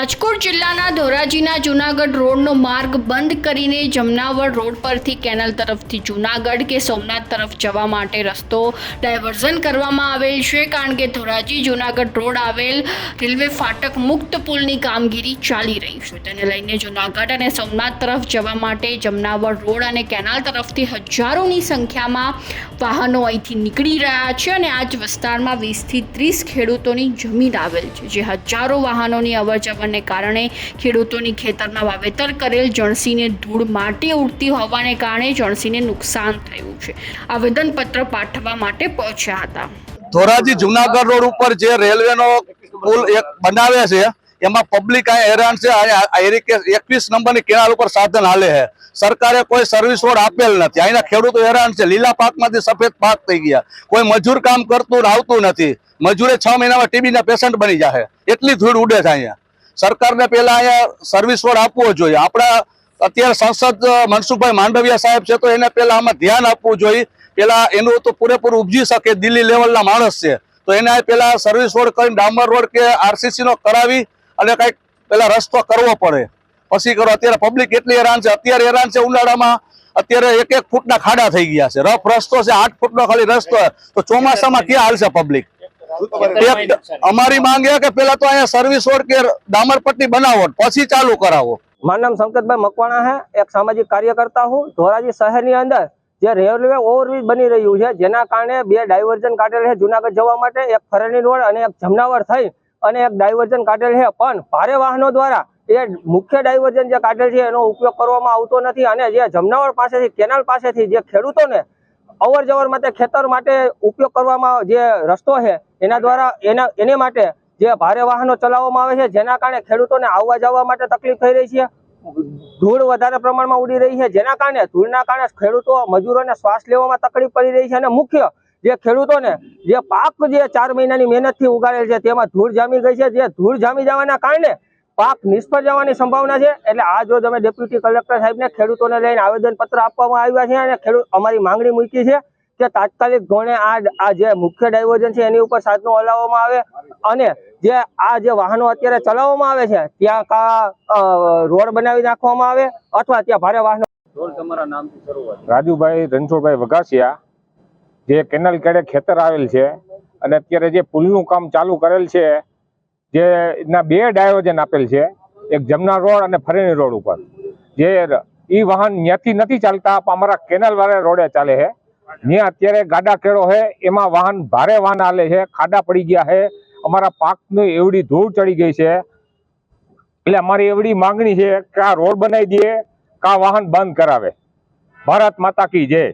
રાજકોટ જિલ્લાના ધોરાજીના જૂનાગઢ રોડનો માર્ગ બંધ કરીને જમનાવડ રોડ પરથી કેનલ તરફથી જૂનાગઢ કે સોમનાથ તરફ જવા માટે રસ્તો ડાયવર્ઝન કરવામાં આવેલ છે, કારણ કે ધોરાજી જૂનાગઢ રોડ આવેલ રેલવે ફાટક મુક્ત પુલની કામગીરી ચાલી રહી છે. તેને લઈને જૂનાગઢ અને સોમનાથ તરફ જવા માટે જમનાવડ રોડ અને કેનાલ તરફથી હજારોની સંખ્યામાં વાહનો અહીંથી નીકળી રહ્યા છે અને આ જ વિસ્તારમાં વીસથી ત્રીસ ખેડૂતોની જમીન આવેલ છે, જે હજારો વાહનોની અવરજવરને કારણે ખેડૂતોની ખેતરમાં વાવેતર કરેલ જણસીને ધૂળ માટી ઉડતી હોવાને કારણે જણસીને નુકસાન થયું છે. આવેદનપત્ર પાઠવવા માટે પહોંચ્યા હતા. ધોરાજી જુનાગઢ રોડ ઉપર જે રેલવેનો પુલ એક બનાવે છે, એમાં પબ્લિક આ હેરાન છે એકવીસ નંબરની કેનાલ ઉપર સાધન હાલે છે. સરકારે કોઈ સર્વિસ રોડ આપેલ નથી. અહીંના ખેડૂતો હેરાન છે. લીલા પાકમાંથી સફેદ પાક થઈ ગયા. કોઈ મજૂર કામ કરતું આવતું નથી. મજૂરે છ મહિનામાં ટીબીના પેશન્ટ બની જાય એટલી ધૂળ ઉડે છે અહીંયા. સરકારને પહેલા અહીંયા સર્વિસ રોડ આપવો જોઈએ. આપણા અત્યારે સંસદ મનસુખભાઈ માંડવિયા સાહેબ છે, તો એને પહેલા આમાં ધ્યાન આપવું જોઈએ. પેલા એનું તો પૂરેપૂરું ઉપજી શકે, દિલ્હી લેવલના માણસ છે. તો એને પેલા સર્વિસ રોડ કરીને ડામર રોડ કે આરસીસી નો કરાવી અને કંઈક પેલા રસ્તો કરવો પડે. પછી કરો, અત્યારે પબ્લિક એટલી હેરાન છે. અત્યારે હેરાન છે ઉનાળામાં. અત્યારે એક એક ફૂટના ખાડા થઈ ગયા છે. રફ રસ્તો છે, આઠ ફૂટનો ખાલી રસ્તો. તો ચોમાસામાં ક્યાં હાલશે પબ્લિક અમારી માંગ એ કે પેલા તો અહીંયા સર્વિસ રોડ કે ડામરપટ્ટી બનાવો પછી ચાલુ કરાવો. મારું નામ સંકેતભાઈ મકવાણા હે એક સામાજિક કાર્યકર્તા હું. ધોરાજી શહેરની અંદર જે રેલવે ઓવરબ્રિજ બની રહ્યું છે જેના કારણે બે ડાયવર્ઝન કાઢેલ છે જુનાગઢ જવા માટે. એક ફરણી રોડ અને એક જમનાવર થઈ અને એક ડાયવર્ઝન કાઢેલ છે. પણ ભારે વાહનો દ્વારા એ મુખ્ય ડાયવર્ઝન જે કાઢેલ છે એનો ઉપયોગ કરવામાં આવતો નથી. અને જે જમનાવર પાસેથી કેનાલ પાસેથી જે ખેડૂતોને અવર જવર માટે ખેતર માટે ઉપયોગ કરવામાં જે રસ્તો છે, એના દ્વારા એના, એને માટે જે ભારે વાહનો ચલાવવામાં આવે છે, જેના કારણે ખેડૂતોને આવવા જવા માટે તકલીફ થઈ રહી છે, ધૂળ વધારે પ્રમાણમાં ઉડી રહી છે, જેના કારણે ધૂળના કારણે ખેડૂતો, મજૂરોને શ્વાસ લેવામાં તકલીફ પડી રહી છે અને મુખ્ય જે ખેડૂતોને જે પાક જે ચાર મહિનાની મહેનતથી ઉગાડેલ છે, તેમાં ધૂળ જામી ગઈ છે, જે ધૂળ જામી જવાના કારણે પાક નિષ્ફળ જવાની સંભાવના છે. એટલે આજ જો તમે ડેપ્યુટી કલેક્ટર સાહેબને ખેડૂતોને લઈને આવેદન પત્ર આપવામાં આવ્યા છે અને ખેડૂત અમારી માંગણી મૂકી છે કે તાત્કાલિક ધોરણે આ આ જે મુખ્ય ડાયવર્ઝન છે એની ઉપર સાધનો હલાવવામાં આવે અને જે આ જે વાહનો અત્યારે ચલાવવામાં આવે છે ત્યાં કા અ, રોડ બનાવી નાખવામાં આવે અથવા ત્યાં ભારે વાહનો રાજુભાઈ રણછોડભાઈ વઘાસિયા જે કેનલ કેડે ખેતર આવેલ છે અને અત્યારે જે પુલનું કામ ચાલુ કરેલ છે જે ના બે ડાયોજન આપેલ છે, એક જમના રોડ અને ફરેણી રોડ ઉપર. જે એ વાહન ત્યાંથી નથી ચાલતા, પણ અમારા કેનલ વાળા રોડે ચાલે છે. ત્યાં અત્યારે ગાડા કેળો છે, એમાં વાહન ભારે વાહન હાલે છે, ખાડા પડી ગયા છે, અમારા પાકની એવડી ધૂળ ચડી ગઈ છે. એટલે અમારી એવડી માંગણી છે કે આ રોડ બનાવી દે કે આ વાહન બંધ કરાવે. ભારત માતા કી જય.